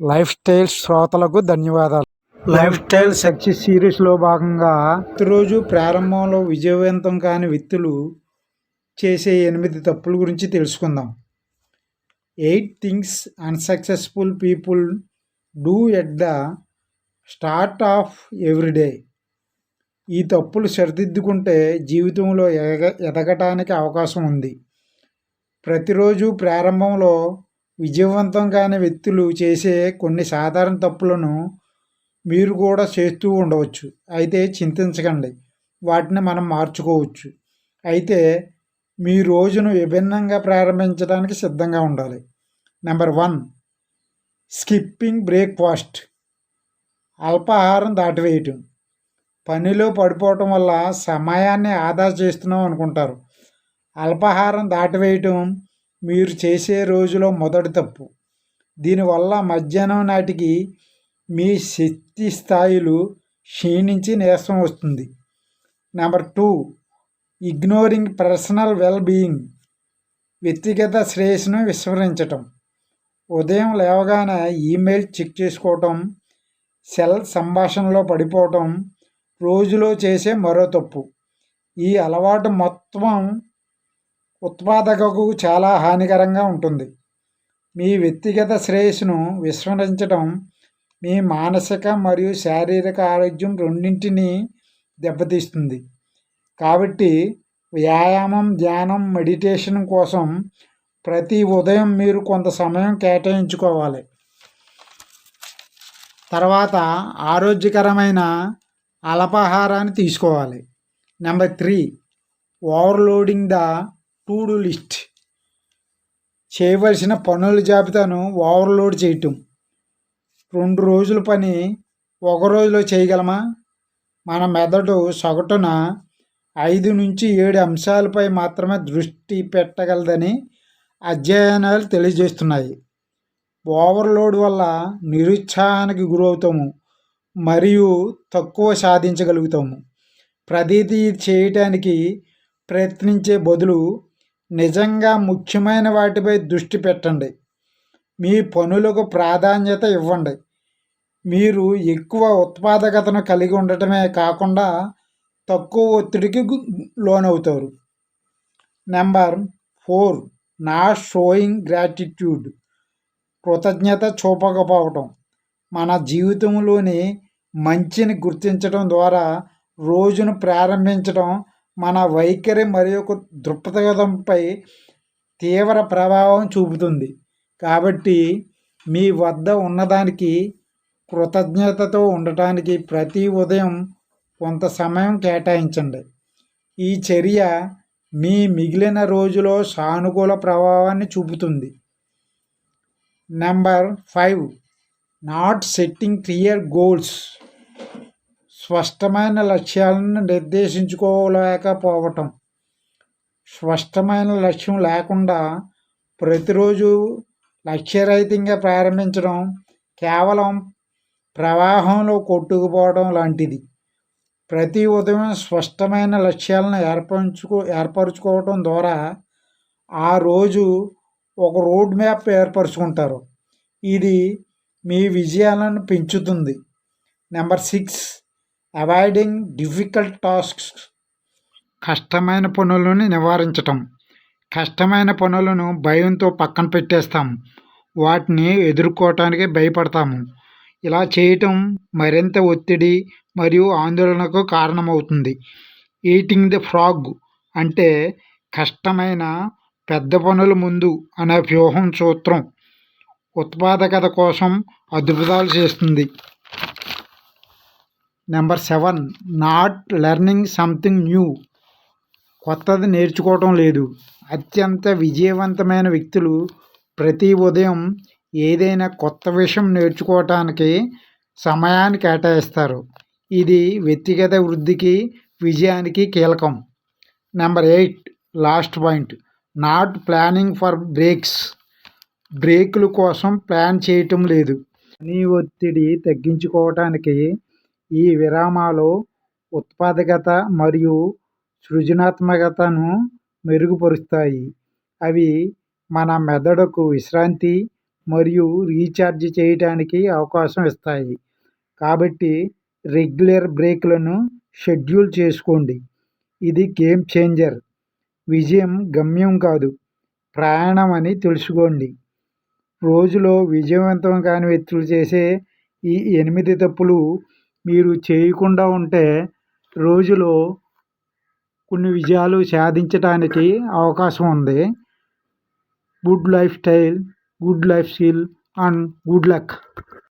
Life style శ్రోతలకు ధన్యవాదాలు. Life style success సిరీస్లో భాగంగా ప్రతిరోజు ప్రారంభంలో విజయవంతం కాని వ్యక్తులు చేసే ఎనిమిది తప్పుల గురించి తెలుసుకుందాం. Eight things unsuccessful people do at the start of everyday ఈ తప్పులు సరిదిద్దుకుంటే జీవితంలో ఎదగ ఎదగటానికి అవకాశం ఉంది. ప్రతిరోజు ప్రారంభంలో విజయవంతం కాని వ్యక్తులు చేసే కొన్ని సాధారణ తప్పులను మీరు కూడా చేస్తూ ఉండవచ్చు. అయితే చింతించకండి. వాటిని మనం మార్చుకోవచ్చు. అయితే మీ రోజును విభిన్నంగా ప్రారంభించడానికి సిద్ధంగా ఉండాలి. నెంబర్ వన్ స్కిప్పింగ్ బ్రేక్ఫాస్ట్ అల్పాహారం దాటివేయటం. పనిలో పడిపోవటం వల్ల సమయాన్ని ఆదా చేస్తున్నాం అనుకుంటారు. అల్పాహారం దాటివేయటం మీరు చేసే రోజులో మొదటి తప్పు. దీనివల్ల మధ్యాహ్నం నాటికి మీ శక్తి స్థాయిలు క్షీణించి నీరసం వస్తుంది. Number two ignoring personal well being వ్యక్తిగత శ్రేయస్సును విస్మరించటం. ఉదయం లేవగానే ఈమెయిల్ చెక్ చేసుకోవటం సెల్ సంభాషణలో పడిపోవటం రోజులో చేసే మరో తప్పు. ఈ అలవాటు మొత్తం ఉత్పాదకకు చాలా హానికరంగా ఉంటుంది. మీ వ్యక్తిగత శ్రేయస్సును విస్మరించడం మీ మానసిక మరియు శారీరక ఆరోగ్యం రెండింటినీ దెబ్బతీస్తుంది. కాబట్టి వ్యాయామం ధ్యానం మెడిటేషన్ కోసం ప్రతి ఉదయం మీరు కొంత సమయం కేటాయించుకోవాలి. తర్వాత ఆరోగ్యకరమైన అల్పాహారాన్ని తీసుకోవాలి. Number three overloading the do list. చేయవలసిన పనుల జాబితాను ఓవర్లోడ్ చేయటం. రెండు రోజుల పని ఒక రోజులో చేయగలమా? మన మెదడు సగటున ఐదు నుంచి ఏడు అంశాలపై మాత్రమే దృష్టి పెట్టగలదని అధ్యయనాలు తెలియజేస్తున్నాయి. ఓవర్లోడ్ వల్ల నిరుత్సాహానికి గురవుతాము మరియు తక్కువ సాధించగలుగుతాము. ప్రతిదీ చేయటానికి ప్రయత్నించే బదులు నిజంగా ముఖ్యమైన వాటిపై దృష్టి పెట్టండి. మీ పనులకు ప్రాధాన్యత ఇవ్వండి. మీరు ఎక్కువ ఉత్పాదకతను కలిగి ఉండటమే కాకుండా తక్కువ ఒత్తిడికి లోనవుతారు. Number four not showing gratitude. కృతజ్ఞత చూపకపోవటం. మన జీవితంలోని మంచిని గుర్తించడం ద్వారా రోజును ప్రారంభించడం మన వైఖరి మరియు ఒక దృక్పథంపై తీవ్ర ప్రభావం చూపుతుంది. కాబట్టి మీ వద్ద ఉన్నదానికి కృతజ్ఞతతో ఉండటానికి ప్రతి ఉదయం కొంత సమయం కేటాయించండి. ఈ చర్య మీ మిగిలిన రోజులో సానుకూల ప్రభావాన్ని చూపుతుంది. Number five. Not setting clear goals. స్పష్టమైన లక్ష్యాలను నిర్దేశించుకోలేకపోవటం. స్పష్టమైన లక్ష్యం లేకుండా ప్రతిరోజు లక్ష్యరహితంగా ప్రారంభించడం కేవలం ప్రవాహంలో కొట్టుకుపోవడం లాంటిది. ప్రతి ఉదయం స్పష్టమైన లక్ష్యాలను ఏర్పరచుకో ఏర్పరచుకోవటం ద్వారా ఆ రోజు ఒక రోడ్ మ్యాప్ ఏర్పరచుకుంటారు. ఇది మీ విజయాలను పెంచుతుంది. Number six avoiding difficult tasks కష్టమైన పనులను నివారించటం. కష్టమైన పనులను భయంతో పక్కన పెట్టేస్తాం. వాటిని ఎదుర్కోవటానికి భయపడతాము. ఇలా చేయటం మరింత ఒత్తిడి మరియు ఆందోళనకు కారణమవుతుంది. ఈటింగ్ ది ఫ్రాగ్ అంటే కష్టమైన పెద్ద పనుల ముందు అనే వ్యూహం సూత్రం ఉత్పాదకత కోసం అద్భుతాలు చేస్తుంది. Number seven not learning something new. కొత్తది నేర్చుకోవటం లేదు. అత్యంత విజయవంతమైన వ్యక్తులు ప్రతి ఉదయం ఏదైనా కొత్త విషయం నేర్చుకోవటానికి సమయాన్ని కేటాయిస్తారు. ఇది వ్యక్తిగత వృద్ధికి విజయానికి కీలకం. Number eight last point not planning for breaks. బ్రేకుల కోసం ప్లాన్ చేయటం లేదు. నీ ఒత్తిడి తగ్గించుకోవటానికి ఈ విరామాలు ఉత్పాదకత మరియు సృజనాత్మకతను మెరుగుపరుస్తాయి. అవి మన మెదడుకు విశ్రాంతి మరియు రీఛార్జ్ చేయటానికి అవకాశం ఇస్తాయి. కాబట్టి రెగ్యులర్ బ్రేక్లను షెడ్యూల్ చేసుకోండి. ఇది గేమ్ చేంజర్. విజయం గమ్యం కాదు. ప్రయాణం అని తెలుసుకోండి. రోజులో విజయవంతం కాని వ్యక్తులు చేసే ఈ ఎనిమిది తప్పులు మీరు చేయకుండా ఉంటే రోజులో కొన్ని విజయాలు సాధించడానికి అవకాశం ఉంది. Good lifestyle good life skill and good luck